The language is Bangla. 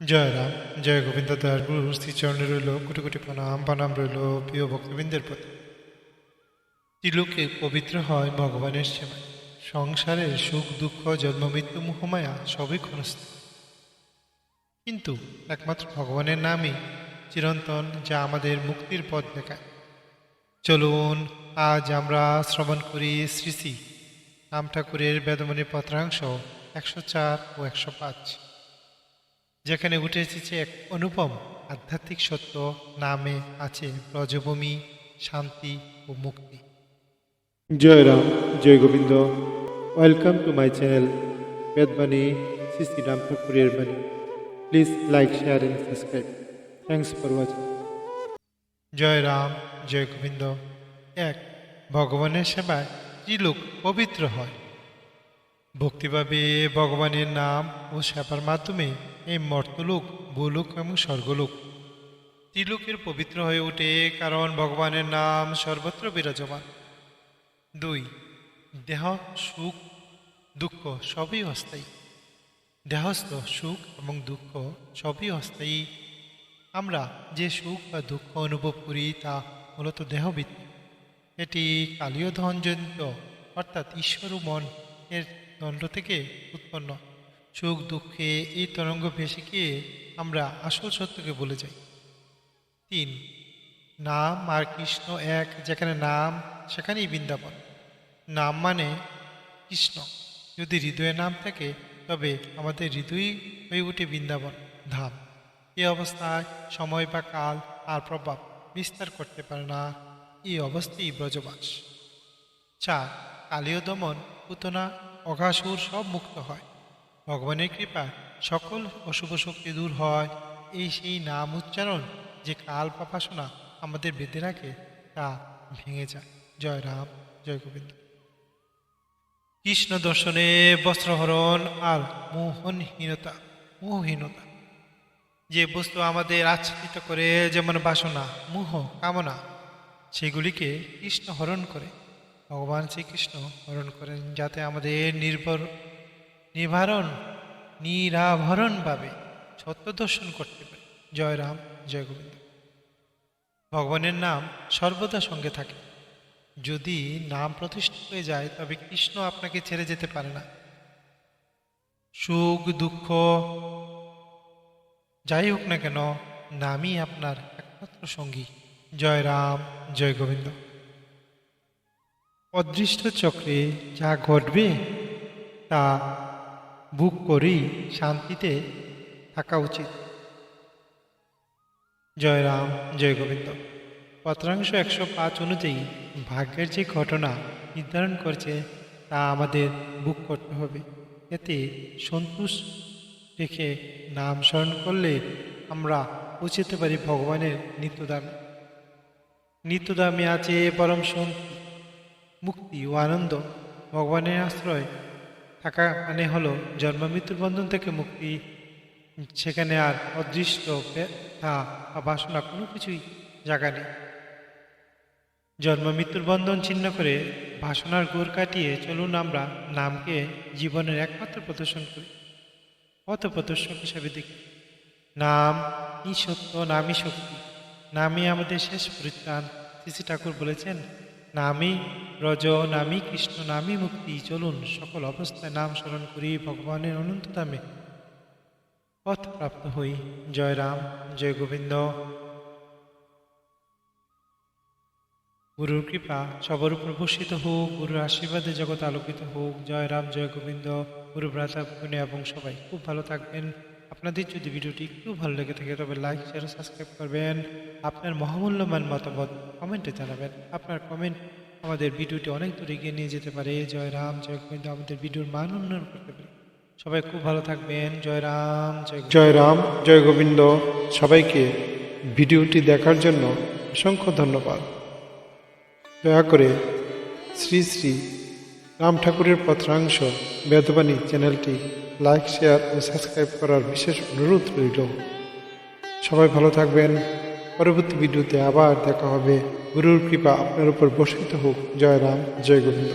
জয় রাম, জয় গোবিন্দ দাস, গুরু শ্রীচরণে রইল, কোটি কোটি প্রণাম প্রণাম রইল, প্রিয় ভক্তবৃন্দের প্রতি। ত্রিলোকে পবিত্র হয় ভগবানের সেবায়। সংসারের সুখ, দুঃখ, জন্ম, মৃত্যু, মোহমায়া সবই ক্ষণস্থায়ী কিন্তু একমাত্র ভগবানের নামই চিরন্তন, যা আমাদের মুক্তির পথ দেখায়। চলুন, আজ আমরা শ্রবণ করি শ্রী শ্রী রাম ঠাকুরের বেদমণি পত্রাংশ একশো চার ও একশো পাঁচ। যেখানে উঠে এসেছে এক অনুপম আধ্যাত্মিক সত্য নামে আছে ব্রজভূমি শান্তি ও মুক্তি। জয় রাম জয় Gobinda. Welcome to my channel Bedbani Shri Shri Ram ঠাকুরের বাণী। Please like share and subscribe thanks for watching জয় রাম জয় গোবিন্দ। এক ভগবানের সেবায় ত্রিলোক পবিত্র হয়। ভক্তিভাবে ভগবানের নাম ও সেবার মাধ্যমে এই মর্তলোক ভূলোক এবং স্বর্গলোক। ত্রিলোকের পবিত্র হয়ে ওঠে কারণ ভগবানের নাম সর্বত্র বিরাজমান। দুই, দেহ, সুখ, দুঃখ সবই অস্থায়ী। দেহস্থ সুখ এবং দুঃখ সবই অস্থায়ী। আমরা যে সুখ বা দুঃখ অনুভব করি তা মূলত দেহভিত্তিক। এটি কালীয় ধনজনিত, অর্থাৎ ঈশ্বর মন এর দণ্ড থেকে উৎপন্ন। সুখ দুঃখে এই তরঙ্গ ভেসে গিয়ে আমরা আসল সত্যকে বলে যাই। তিন, নাম আর কৃষ্ণ এক, যেখানে নাম, সেখানেই বৃন্দাবন। নাম মানে কৃষ্ণ। যদি হৃদয়ে নাম থাকে, তবে আমাদের হৃদয়ই হয়ে ওঠে বৃন্দাবন, ধাম। এই অবস্থায় সময় বা কাল আর প্রভাব বিস্তার করতে পারে না। এই অবস্থায় ব্রজবাস। চার, কালীয় দমন, পুতনা, অঘাসুর সব মুক্ত হয়। ভগবানের কৃপা সকল অশুভ শক্তি দূর হয়। এই সেই নাম উচ্চারণ যে কাল পাপাসনা আমাদের বেঁধে রাখে, তা ভেঙে যায়। জয় রাম, জয় গোবিন্দ। কৃষ্ণ দর্শনে বস্ত্রহরণ আর মোহনহীনতা, মোহহীনতা। যে বস্তু আমাদের আচ্ছাদিত করে, যেমন বাসনা, মোহ, কামনা, সেগুলিকে কৃষ্ণ হরণ করে। ভগবান শ্রীকৃষ্ণ হরণ করেন যাতে আমাদের নির্ভর নিবারণ নিরাভরণভাবে সত্য দর্শন করতে পারে। জয় রাম, জয় গোবিন্দ। ভগবানের নাম সর্বদা সঙ্গে থাকে। যদি নাম প্রতিষ্ঠা হয়ে যায়, তবে কৃষ্ণ আপনাকে ছেড়ে যেতে পারে না। সুখ, দুঃখ, যাই হোক না কেন, নামই আপনার একমাত্র সঙ্গী। জয় রাম, জয় গোবিন্দ। অদৃষ্ট চক্রে যা ঘটবে, তা বুক করেই শান্তিতে থাকা উচিত। জয় রাম, জয় গোবিন্দ। পত্রাংশ একশো পাঁচ অনুযায়ী ভাগ্যের যে ঘটনা নির্ধারণ করছে, তা আমাদের বুক করতে হবে। এতে সন্তোষ রেখে নাম স্মরণ করলে আমরা পৌঁছতে পারি ভগবানের নিত্যদামে। নিত্যদামে আছে পরম শান্তি, মুক্তি ও আনন্দ। ভগবানের আশ্রয় থাকা মানে হলো জন্ম, মৃত্যুর বন্ধন থেকে মুক্তি। সেখানে আর অদৃষ্ট ব্যথা বা বাসনা কোনো কিছুই জায়গা নেই। জন্ম, মৃত্যুর বন্ধন ছিন্ন করে বাসনার গোর কাটিয়ে চলুন আমরা নামকে জীবনের একমাত্র প্রদর্শন করি। পথ প্রদর্শক হিসাবে দেখি। নাম ই সত্য, নামই শক্তি। নামই আমাদের শেষ পরিত্রাণ। শ্রী ঠাকুর বলেছেন নামই রজ নামই কৃষ্ণ নামই মুক্তি, চলুন সকল অবস্থায় নাম স্মরণ করি ভগবানের অনন্ত দামে পথ প্রাপ্ত হই। জয় রাম, জয় গোবিন্দ। গুরুর কৃপা, সবার উপর বর্ষিত হোক, গুরুর আশীর্বাদে জগৎ আলোকিত হোক। জয় রাম, জয় গোবিন্দ। গুরু ভ্রাতা এবং সবাই খুব ভালো থাকবেন। আপনাদের যদি ভিডিওটি একটু ভালো লেগে থাকে, তবে লাইক শেয়ার সাবস্ক্রাইব করবেন। আপনার মহামূল্যবান মতামত কমেন্টে জানাবেন। আপনার কমেন্ট আমাদের ভিডিওটি অনেক দূর এগিয়ে নিয়ে যেতে পারে। জয় রাম, জয় গোবিন্দ, আমাদের ভিডিওর মান উন্নয়ন করতে পারে। সবাই খুব ভালো থাকবেন। জয় রাম জয়গোবিন্দ জয় রাম, জয় গোবিন্দ। সবাইকে ভিডিওটি দেখার জন্য অসংখ্য ধন্যবাদ। দয়া করে শ্রী শ্রী রাম ঠাকুরের পত্রাংশ বেদবাণী চ্যানেলটি লাইক, শেয়ার ও সাবস্ক্রাইব করার বিশেষ অনুরোধ রইল। সবাই ভালো থাকবেন। পরবর্তী ভিডিওতে আবার দেখা হবে। গুরুর কৃপা আপনার উপর বসিত হোক। জয় রাম, জয় গোবিন্দ।